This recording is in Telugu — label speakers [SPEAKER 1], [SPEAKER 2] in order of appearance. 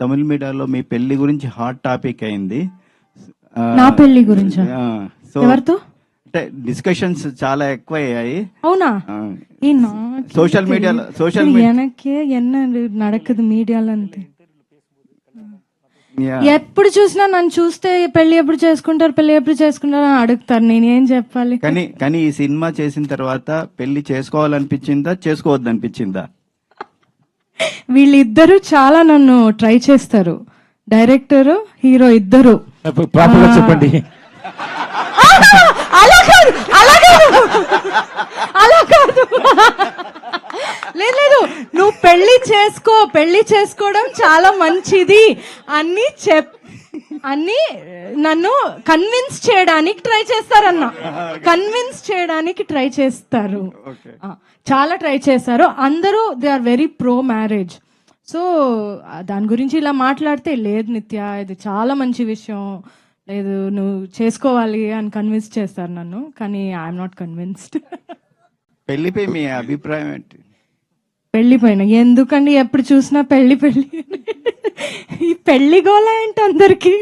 [SPEAKER 1] తమిళ మీడియాలో మీ పెళ్ళి గురించి హాట్ టాపిక్ అయింది.
[SPEAKER 2] నా పెళ్ళి గురించి?
[SPEAKER 1] సో
[SPEAKER 2] ఎవరితో?
[SPEAKER 1] అంటే డిస్కషన్స్ చాలా ఎక్కువ అయ్యాయి
[SPEAKER 2] అవునా
[SPEAKER 1] సోషల్ మీడియాలో సోషల్ మీడియా
[SPEAKER 2] ఎన్న నడకదు మీడియాలో అంతే ఎప్పుడు చూసినా నన్ను చూస్తే పెళ్ళి ఎప్పుడు చేసుకుంటారు పెళ్ళి ఎప్పుడు చేసుకుంటారు అని అడుగుతారు. నేను ఏం చెప్పాలి?
[SPEAKER 1] కానీ కానీ ఈ సినిమా చేసిన తర్వాత పెళ్ళి చేసుకోవాలనిపించిందా చేసుకోవద్దు అనిపించిందా
[SPEAKER 2] వీళ్ళిద్దరూ చాలా నన్ను ట్రై చేస్తారు. డైరెక్టర్ హీరో ఇద్దరు.
[SPEAKER 3] చెప్పండి.
[SPEAKER 2] అలా కాదు! అలా కాదు! అలా కాదు! లేదు లేదు. నువ్వు పెళ్ళి చేసుకో పెళ్ళి చేసుకోవడం చాలా మంచిది అని చెప్ అన్ని నన్ను కన్విన్స్ చేయడానికి ట్రై చేస్తారన్న. కన్విన్స్ చేయడానికి ట్రై చేస్తారు. చాలా ట్రై చేస్తారు అందరూ they are very pro marriage so దాని గురించి ఇలా మాట్లాడితే లేదు నిత్య ఇది చాలా మంచి విషయం. లేదు నువ్వు చేసుకోవాలి అని కన్విన్స్ చేస్తారు నన్ను కానీ ఐఎమ్ నాట్ కన్విన్స్డ్
[SPEAKER 1] పెళ్ళిపై మీ అభిప్రాయం ఏంటి?
[SPEAKER 2] పెళ్ళిపోయిన ఎందుకండి ఎప్పుడు చూసినా పెళ్ళి పెళ్ళి పెళ్ళి గోల ఏంటి అందరికీ?